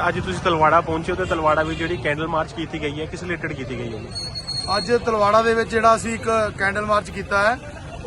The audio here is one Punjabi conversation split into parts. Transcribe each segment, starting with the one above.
ਅੱਜ ਤੁਸੀਂ ਤਲਵਾੜਾ ਪਹੁੰਚੇ ਤੇ ਤਲਵਾੜਾ ਵਿੱਚ ਜਿਹੜੀ ਕੈਂਡਲ ਮਾਰਚ ਕੀਤੀ ਗਈ ਹੈ ਕਿਸ ਰਿਲੇਟਡ ਕੀਤੀ ਗਈ ਹੈ? ਅੱਜ ਤਲਵਾੜਾ ਦੇ ਵਿੱਚ ਜਿਹੜਾ ਅਸੀਂ ਇੱਕ ਕੈਂਡਲ ਮਾਰਚ ਕੀਤਾ ਹੈ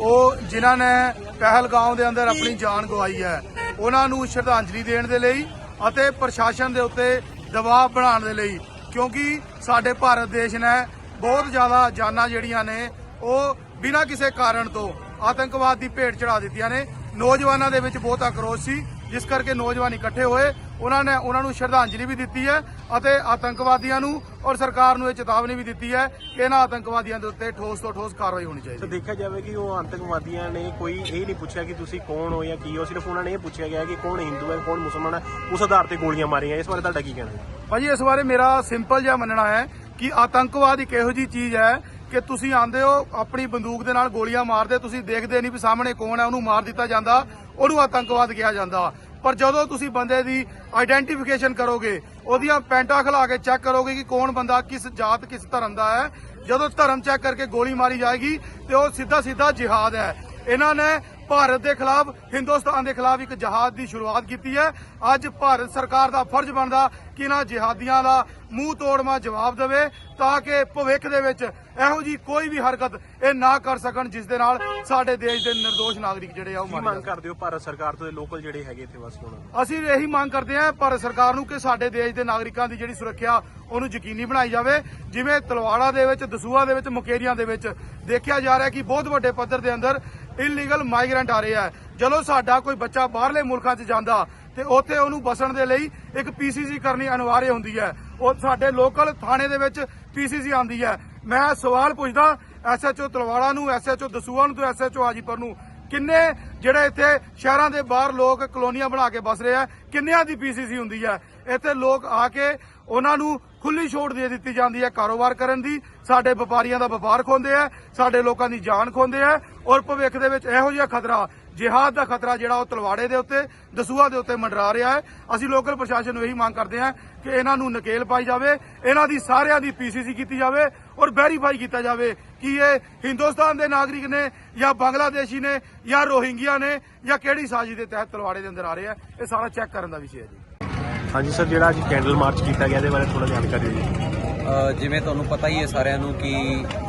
ਉਹ ਜਿਨ੍ਹਾਂ ਨੇ ਪਹਿਲਗਾਮ ਦੇ ਅੰਦਰ ਆਪਣੀ ਜਾਨ ਗਵਾਈ ਹੈ ਉਹਨਾਂ ਨੂੰ ਸ਼ਰਧਾਂਜਲੀ ਦੇਣ ਦੇ ਲਈ ਅਤੇ ਪ੍ਰਸ਼ਾਸਨ ਦੇ ਉੱਤੇ ਦਬਾਅ ਬਣਾਉਣ ਦੇ ਲਈ ਕਿਉਂਕਿ ਸਾਡੇ ਭਾਰਤ ਦੇਸ਼ ਨੇ ਬਹੁਤ ਜ਼ਿਆਦਾ ਜਾਨਾਂ ਜਿਹੜੀਆਂ ਨੇ, ਉਹ ਬਿਨਾਂ ਕਿਸੇ ਕਾਰਨ ਤੋਂ ਆਤੰਕਵਾਦ ਦੀ ਭੇਟ ਚੜਾ ਦਿੱਤੀਆਂ ਨੇ। ਨੌਜਵਾਨਾਂ ਦੇ ਵਿੱਚ ਬਹੁਤ ਆਕਰੋਸ਼ ਸੀ। ਜਿਸ ਕਰਕੇ ਨੌਜਵਾਨ ਇਕੱਠੇ ਹੋਏ ਉਹਨਾਂ ਨੇ ਉਹਨਾਂ ਨੂੰ ਸ਼ਰਧਾਂਜਲੀ ਵੀ ਦਿੱਤੀ ਹੈ ਅਤੇ ਆਤੰਕਵਾਦੀਆਂ ਨੂੰ ਔਰ ਸਰਕਾਰ ਨੂੰ ਇਹ ਚੇਤਾਵਨੀ ਵੀ ਦਿੱਤੀ ਹੈ ਕਿ ਇਹਨਾਂ ਆਤੰਕਵਾਦੀਆਂ ਦੇ ਉੱਤੇ ਠੋਸ ਤੋਂ ਠੋਸ ਕਾਰਵਾਈ ਹੋਣੀ ਚਾਹੀਦੀ ਹੈ। ਦੇਖਿਆ ਜਾਵੇ ਕਿ ਉਹ ਆਤੰਕਵਾਦੀਆਂ ਨੇ ਕੋਈ ਇਹ ਨਹੀਂ ਪੁੱਛਿਆ ਕਿ ਤੁਸੀਂ ਕੌਣ ਹੋ ਜਾਂ ਕੀ ਹੋ ਸਿਰਫ ਉਹਨਾਂ ਨੇ ਇਹ ਪੁੱਛਿਆ ਗਿਆ ਕਿ ਕੌਣ ਹਿੰਦੂ ਹੈ ਕੌਣ ਮੁਸਲਮਾਨ ਹੈ ਉਸ ਆਧਾਰ ਤੇ ਗੋਲੀਆਂ ਮਾਰੀਆਂ ਇਸ ਬਾਰੇ ਤੁਹਾਡਾ ਕੀ ਕਹਿਣਾ ਹੈ? ਭਾਜੀ ਇਸ ਬਾਰੇ ਮੇਰਾ ਸਿੰਪਲ ਜਿਹਾ ਮੰਨਣਾ ਹੈ ਕਿ ਆਤੰਕਵਾਦ ਇੱਕ ਇਹੋ ਜੀ ਚੀਜ਼ ਹੈ ਕਿ ਤੁਸੀਂ ਆਂਦੇ ਹੋ, ਆਪਣੀ ਬੰਦੂਕ ਦੇ ਨਾਲ ਗੋਲੀਆਂ ਮਾਰਦੇ, ਤੁਸੀਂ ਦੇਖਦੇ ਨਹੀਂ ਵੀ ਸਾਹਮਣੇ ਕੌਣ ਹੈ, ਉਹਨੂੰ ਮਾਰ ਦਿੱਤਾ ਜਾਂਦਾ, ਉਹਨੂੰ ਆਤੰਕਵਾਦ ਕਿਹਾ ਜਾਂਦਾ। ਪਰ ਜਦੋਂ ਤੁਸੀਂ ਬੰਦੇ ਦੀ ਆਈਡੈਂਟੀਫਿਕੇਸ਼ਨ ਕਰੋਗੇ, ਉਹਦੀਆਂ ਪੈਂਟਾਂ ਖਿਲਾ ਕੇ ਚੈੱਕ ਕਰੋਗੇ ਕਿ ਕੌਣ ਬੰਦਾ ਕਿਸ ਜਾਤ, ਕਿਸ ਧਰਮ ਦਾ ਹੈ, ਜਦੋਂ ਧਰਮ ਚੈੱਕ ਕਰਕੇ ਗੋਲੀ ਮਾਰੀ ਜਾਏਗੀ, ਤੇ ਉਹ ਸਿੱਧਾ ਸਿੱਧਾ ਜਿਹਾਦ ਹੈ। ਇਹਨਾਂ ਨੇ ਭਾਰਤ ਦੇ ਖਿਲਾਫ ਹਿੰਦੁਸਤਾਨ ਦੇ ਖਿਲਾਫ ਇੱਕ ਜਹਾਦ ਦੀ ਸ਼ੁਰੂਆਤ ਕੀਤੀ ਹੈ। ਅੱਜ ਭਾਰਤ ਸਰਕਾਰ ਦਾ ਫਰਜ਼ ਬਣਦਾ ਕਿ ਇਹਨਾਂ ਜਿਹਾਦੀਆਂ ਦਾ ਮੂੰਹ ਤੋੜਮਾ ਜਵਾਬ ਦੇਵੇ ਤਾਂ ਕਿ ਭਵਿੱਖ ਦੇ ਵਿੱਚ ਇਹੋ ਜੀ ਕੋਈ ਵੀ ਹਰਕਤ ਇਹ ਨਾ ਕਰ ਸਕਣ ਜਿਸ ਦੇ ਨਾਲ ਸਾਡੇ ਦੇਸ਼ ਦੇ ਨਿਰਦੋਸ਼ ਨਾਗਰਿਕ ਜਿਹੜੇ ਆ ਉਹ ਮੰਗ। ਕਰਦੇ ਹੋ ਭਾਰਤ ਸਰਕਾਰ ਤੋਂ? ਲੋਕਲ ਜਿਹੜੇ ਹੈਗੇ ਇੱਥੇ ਵਾਸੀ ਨੂੰ ਅਸੀਂ ਇਹੀ ਮੰਗ ਕਰਦੇ ਹਾਂ ਭਾਰਤ ਸਰਕਾਰ ਨੂੰ ਕਿ ਸਾਡੇ ਦੇਸ਼ ਦੇ ਨਾਗਰਿਕਾਂ ਦੀ ਜਿਹੜੀ ਸੁਰੱਖਿਆ ਉਹਨੂੰ ਯਕੀਨੀ ਬਣਾਈ ਜਾਵੇ। ਜਿਵੇਂ ਤਲਵਾੜਾ ਦੇ ਵਿੱਚ ਦਸੂਆ ਦੇ ਵਿੱਚ ਮੁਕੇਰੀਆਂ ਦੇ ਵਿੱਚ ਦੇਖਿਆ ਜਾ ਰਿਹਾ ਕਿ ਬਹੁਤ ਵੱਡੇ ਪੱਧਰ ਦੇ ਅੰਦਰ ਇਲੀਗਲ ਮਾਈਗ੍ਰੈਂਟ ਆ ਰਹੇ ਆ। ਜਦੋਂ ਸਾਡਾ ਕੋਈ ਬੱਚਾ ਬਾਹਰਲੇ ਮੁਲਕਾਂ 'ਚ ਜਾਂਦਾ ਤੇ ਉੱਥੇ ਉਹਨੂੰ ਬਸਣ ਦੇ ਲਈ ਇੱਕ ਪੀਸੀਸੀ ਕਰਨੀ ਅਨਿਵਾර්य ਹੁੰਦੀ ਹੈ। ਉਹ ਸਾਡੇ ਲੋਕਲ ਥਾਣੇ ਦੇ ਵਿੱਚ ਪੀਸੀਸੀ ਆਂਦੀ ਹੈ। ਮੈਂ ਸਵਾਲ ਪੁੱਛਦਾ ਐਸਐਚਓ ਤਲਵਾੜਾ ਨੂੰ ਐਸਐਚਓ ਦਸੂਆ ਨੂੰ ਤੇ ਐਸਐਚਓ ਹਾਜੀਪੁਰ ਨੂੰ ਕਿੰਨੇ ਜਿਹੜੇ ਇੱਥੇ ਸ਼ਹਿਰਾਂ ਦੇ ਬਾਹਰ ਲੋਕ ਕਲੋਨੀਆਂ ਬਣਾ ਕੇ ਬਸ ਰਹੇ ਆ, ਕਿੰਨਿਆਂ ਦੀ ਪੀਸੀਸੀ ਹੁੰਦੀ ਹੈ ਇੱਥੇ ਲੋਕ ਆ ਕੇ ਉਹਨਾਂ ਨੂੰ ਖੁੱਲੀ ਛੋਟ ਦੇ ਦਿੱਤੀ ਜਾਂਦੀ ਹੈ ਕਾਰੋਬਾਰ ਕਰਨ ਦੀ। ਸਾਡੇ ਵਪਾਰੀਆਂ ਦਾ ਵਪਾਰ ਖੋਂਦੇ ਆ, ਸਾਡੇ ਲੋਕਾਂ ਦੀ ਜਾਨ ਖੋਂਦੇ ਆ ਔਰ ਭਵਿੱਖ ਦੇ ਵਿੱਚ ਇਹੋ ਜਿਹਾ ਖਤਰਾ ਜਿਹਾਦ ਦਾ ਖਤਰਾ ਜਿਹੜਾ ਉਹ ਤਲਵਾੜੇ ਦੇ ਉੱਤੇ ਦਸੂਆ ਦੇ ਉੱਤੇ ਮੰਡਰਾ ਰਿਹਾ ਹੈ। ਅਸੀਂ ਲੋਕਲ ਪ੍ਰਸ਼ਾਸਨ ਨੂੰ ਇਹੀ ਮੰਗ ਕਰਦੇ ਹਾਂ ਕਿ ਇਹਨਾਂ ਨੂੰ ਨਕੇਲ ਪਾਈ ਜਾਵੇ ਇਹਨਾਂ ਦੀ ਸਾਰਿਆਂ ਦੀ ਪੀਸੀਸੀ ਕੀਤੀ ਜਾਵੇ ਔਰ ਵੈਰੀਫਾਈ ਕੀਤਾ ਜਾਵੇ ਕਿ ਇਹ ਹਿੰਦੁਸਤਾਨ ਦੇ ਨਾਗਰਿਕ ਨੇ ਜਾਂ ਬੰਗਲਾਦੇਸ਼ੀ ਨੇ ਜਾਂ ਰੋਹਿੰਗੀਆ ਨੇ ਜਾਂ ਕਿਹੜੀ ਸਾਜ਼ਿਸ਼ ਦੇ ਤਹਿਤ ਤਲਵਾੜੇ ਦੇ ਅੰਦਰ ਆ ਰਹੇ ਆ। ਇਹ ਸਾਰਾ ਚੈੱਕ ਕਰਨ ਦਾ ਵਿਸ਼ਾ ਹੈ ਜੀ। ਹਾਂਜੀ ਸਰ ਜਿਹੜਾ ਅੱਜ ਕੈਂਡਲ ਮਾਰਚ ਕੀਤਾ ਗਿਆ ਇਹਦੇ ਬਾਰੇ ਥੋੜਾ ਜਾਣਕਾਰੀ ਦਿਓ ਅ, ਜਿਵੇਂ ਤੁਹਾਨੂੰ ਪਤਾ ਹੀ ਹੈ ਸਾਰਿਆਂ ਨੂੰ ਕਿ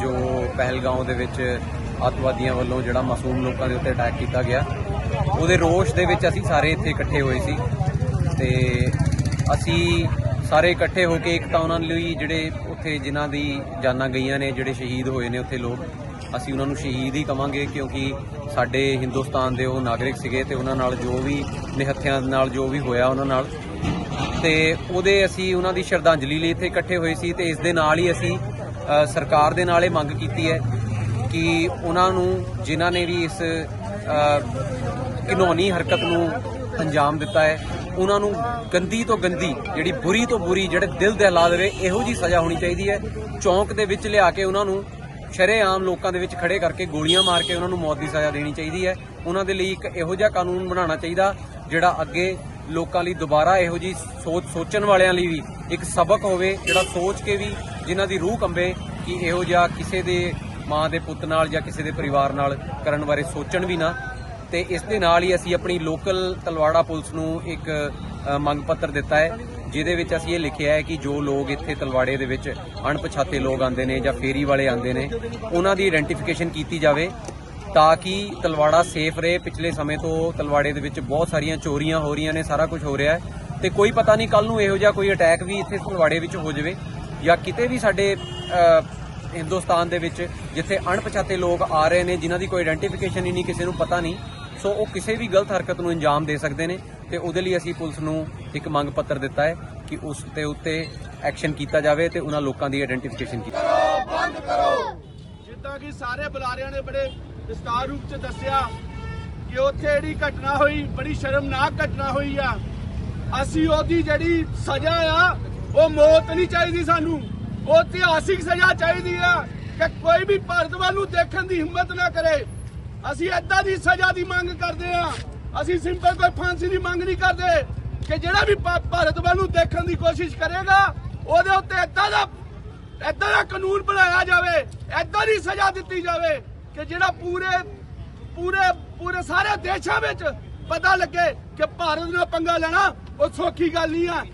ਜੋ ਪਹਿਲਗਾਂਵ ਦੇ ਵਿੱਚ ਅੱਤਵਾਦੀਆਂ ਵੱਲੋਂ ਜਿਹੜਾ ਮਾਸੂਮ ਲੋਕਾਂ ਦੇ ਉੱਤੇ ਅਟੈਕ ਕੀਤਾ ਗਿਆ। ਉਹਦੇ ਰੋਸ਼ ਦੇ ਵਿੱਚ ਅਸੀਂ ਸਾਰੇ ਇੱਥੇ ਇਕੱਠੇ ਹੋਏ ਸੀ ਤੇ ਅਸੀਂ ਸਾਰੇ ਇਕੱਠੇ ਹੋ ਕੇ ਇੱਕ ਤਾਂ ਉਹਨਾਂ ਲਈ ਜਿਹੜੇ ਉੱਥੇ ਜਿਨ੍ਹਾਂ ਦੀ ਜਾਨਾਂ ਗਈਆਂ ਨੇ, ਜਿਹੜੇ ਸ਼ਹੀਦ ਹੋਏ ਨੇ ਉੱਥੇ ਲੋਕ, ਅਸੀਂ ਉਹਨਾਂ ਨੂੰ ਸ਼ਹੀਦ ਹੀ ਕਵਾਂਗੇ ਕਿਉਂਕਿ ਸਾਡੇ ਹਿੰਦੁਸਤਾਨ ਦੇ ਉਹ ਨਾਗਰਿਕ ਸੀਗੇ ਤੇ ਉਹਨਾਂ ਨਾਲ ਜੋ ਵੀ ਨਿਹੱਥਿਆਂ ਨਾਲ ਜੋ ਵੀ ਹੋਇਆ ਉਹਨਾਂ ਨਾਲ। ਤੇ ਉਹਦੇ ਅਸੀਂ ਉਹਨਾਂ ਦੀ ਸ਼ਰਧਾਂਜਲੀ ਲਈ ਇੱਥੇ ਇਕੱਠੇ ਹੋਏ ਸੀ ਤੇ ਇਸ ਦੇ ਨਾਲ ਹੀ ਅਸੀਂ ਸਰਕਾਰ ਦੇ ਨਾਲ ਇਹ ਮੰਗ ਕੀਤੀ ਹੈ ਕਿ ਉਹਨਾਂ ਨੂੰ ਜਿਨ੍ਹਾਂ ਨੇ ਵੀ ਇਸ ਅ, ਹਰਕਤ ਨੂੰ ਅੰਜਾਮ ਦਿੱਤਾ ਹੈ ਉਹਨਾਂ ਨੂੰ ਗੰਦੀ ਤੋਂ ਗੰਦੀ ਜਿਹੜੀ ਬੁਰੀ ਤੋਂ ਬੁਰੀ ਜਿਹੜੇ ਦਿਲ ਦਹਿਲਾ ਦੇਵੇ ਇਹੋ ਜੀ ਸਜ਼ਾ ਹੋਣੀ ਚਾਹੀਦੀ ਹੈ। ਚੌਂਕ ਦੇ ਵਿੱਚ ਲਿਆ ਕੇ ਉਹਨਾਂ ਨੂੰ ਸ਼ਰੇਆਮ ਲੋਕਾਂ ਦੇ ਵਿੱਚ ਖੜੇ ਕਰਕੇ ਗੋਲੀਆਂ ਮਾਰ ਕੇ ਉਹਨਾਂ ਨੂੰ ਮੌਤ ਦੀ ਸਜ਼ਾ ਦੇਣੀ ਚਾਹੀਦੀ ਹੈ। ਉਹਨਾਂ ਦੇ ਲਈ ਇੱਕ ਇਹੋ ਜਿਹਾ ਕਾਨੂੰਨ ਬਣਾਉਣਾ ਚਾਹੀਦਾ ਜਿਹੜਾ ਅੱਗੇ ਲੋਕਾਂ ਲਈ ਦੁਬਾਰਾ ਇਹੋ ਜੀ ਸੋਚ ਸੋਚਣ ਵਾਲਿਆਂ ਲਈ ਵੀ ਇੱਕ ਸਬਕ ਹੋਵੇ ਜਿਹੜਾ ਸੋਚ ਕੇ ਵੀ ਜਿਨ੍ਹਾਂ ਦੀ ਰੂਹ ਕੰਬੇ ਕਿ ਇਹੋ ਜਿਹਾ ਕਿਸੇ ਦੇ ਮਾਂ ਦੇ ਪੁੱਤ ਨਾਲ ਜਾਂ ਕਿਸੇ ਦੇ ਪਰਿਵਾਰ ਨਾਲ ਕਰਨ ਬਾਰੇ ਸੋਚਣ ਵੀ ਨਾ। ਤੇ ਇਸ ਦੇ ਨਾਲ ਹੀ ਅਸੀਂ ਆਪਣੀ ਲੋਕਲ ਤਲਵਾੜਾ ਪੁਲਿਸ ਨੂੰ ਇੱਕ ਮੰਗ ਪੱਤਰ ਦਿੱਤਾ ਹੈ, ਜਿਹਦੇ ਵਿੱਚ ਅਸੀਂ ਇਹ ਲਿਖਿਆ ਹੈ ਕਿ ਜੋ ਲੋਕ ਇੱਥੇ ਤਲਵਾੜੇ ਦੇ ਵਿੱਚ ਅਣਪਛਾਤੇ ਲੋਕ ਆਉਂਦੇ ਨੇ ਜਾਂ ਫੇਰੀ ਵਾਲੇ ਆਉਂਦੇ ਨੇ, ਉਹਨਾਂ ਦੀ ਆਇਡੈਂਟੀਫਿਕੇਸ਼ਨ ਕੀਤੀ ਜਾਵੇ ਤਾਂ ਕਿ ਤਲਵਾੜਾ ਸੇਫ ਰਹੇ। ਪਿਛਲੇ ਸਮੇਂ ਤੋਂ ਤਲਵਾੜੇ ਦੇ ਵਿੱਚ ਬਹੁਤ ਸਾਰੀਆਂ ਚੋਰੀਆਂ ਹੋ ਰਹੀਆਂ ਨੇ, ਸਾਰਾ ਕੁਝ ਹੋ ਰਿਹਾ ਹੈ। ਤੇ ਕੋਈ ਪਤਾ ਨਹੀਂ ਕੱਲ ਨੂੰ ਇਹੋ ਜਿਹਾ ਕੋਈ ਅਟੈਕ ਵੀ ਇੱਥੇ ਤਲਵਾੜੇ ਵਿੱਚ ਹੋ ਜਾਵੇ ਜਾਂ ਕਿਤੇ ਵੀ ਸਾਡੇ ਹਿੰਦੁਸਤਾਨ ਦੇ ਵਿੱਚ ਜਿੱਥੇ ਅਣਪਛਾਤੇ ਲੋਕ ਆ ਰਹੇ ਨੇ, ਜਿਨ੍ਹਾਂ ਦੀ ਕੋਈ ਆਇਡੈਂਟੀਫਿਕੇਸ਼ਨ ਹੀ ਨਹੀਂ, ਕਿਸੇ ਨੂੰ ਪਤਾ ਨਹੀਂ। ਸੋ ਉਹ ਕਿਸੇ ਵੀ ਗਲਤ ਹਰਕਤ ਨੂੰ ਅੰਜਾਮ ਦੇ ਸਕਦੇ ਨੇ ਤੇ ਉਹਦੇ ਲਈ ਅਸੀਂ ਪੁਲਿਸ ਨੂੰ ਇੱਕ ਮੰਗ ਪੱਤਰ ਦਿੱਤਾ ਹੈ ਕਿ ਉਸ ਦੇ ਉੱਤੇ ਐਕਸ਼ਨ ਕੀਤਾ ਜਾਵੇ ਤੇ ਉਹਨਾਂ ਲੋਕਾਂ ਦੀ ਆਇਡੈਂਟੀਫਿਕੇਸ਼ਨ ਕੀਤੀ ਜਿੱਦਾਂ ਕਿ ਸਾਰੇ ਬੁਲਾਰਿਆਂ ਨੇ ਬੜੇ ਵਿਸਤਾਰ ਰੂਪ ਚ ਦੱਸਿਆ ਕਿ ਉੱਥੇ ਜਿਹੜੀ ਘਟਨਾ ਹੋਈ, ਬੜੀ ਸ਼ਰਮਨਾਕ ਘਟਨਾ ਹੋਈ ਆ। ਅਸੀਂ ਉਹਦੀ ਜਿਹੜੀ ਸਜ਼ਾ ਆ, ਉਹ ਮੌਤ ਨਹੀਂ ਚਾਹੀਦੀ ਸਾਨੂੰ। ਉਹ ਇਤਿਹਾਸਿਕ ਸਜ਼ਾ ਚਾਹੀਦੀ ਆ। ਕਿ ਕੋਈ ਵੀ ਭਾਰਤ ਵੱਲ ਨੂੰ ਦੇਖਣ ਦੀ ਹਿੰਮਤ ਨਾ ਕਰੇ। ਅਸੀਂ ਏਦਾਂ ਦੀ ਸਜ਼ਾ ਦੀ ਮੰਗ ਕਰਦੇ ਆ ਅਸੀਂ ਸਿੰਪਲ ਕੋਈ ਫਾਂਸੀ ਦੀ ਮੰਗ ਨਹੀਂ ਕਰਦੇ ਕਿ ਜਿਹੜਾ ਵੀ ਭਾਰਤ ਵੱਲ ਨੂੰ ਦੇਖਣ ਦੀ ਕੋਸ਼ਿਸ਼ ਕਰੇਗਾ, ਉਹਦੇ ਉੱਤੇ ਏਦਾਂ ਦਾ ਏਦਾਂ ਦਾ ਕਾਨੂੰਨ ਬਣਾਇਆ ਜਾਵੇ, ਏਦਾਂ ਦੀ ਸਜ਼ਾ ਦਿੱਤੀ ਜਾਵੇ ਕਿ ਜਿਹੜਾ ਪੂਰੇ ਪੂਰੇ ਪੂਰੇ ਸਾਰੇ ਦੇਸ਼ਾਂ ਵਿੱਚ ਪਤਾ ਲੱਗੇ ਕਿ ਭਾਰਤ ਨਾਲ ਪੰਗਾ ਲੈਣਾ ਉਹ ਸੌਖੀ ਗੱਲ ਨਹੀਂ ਆ।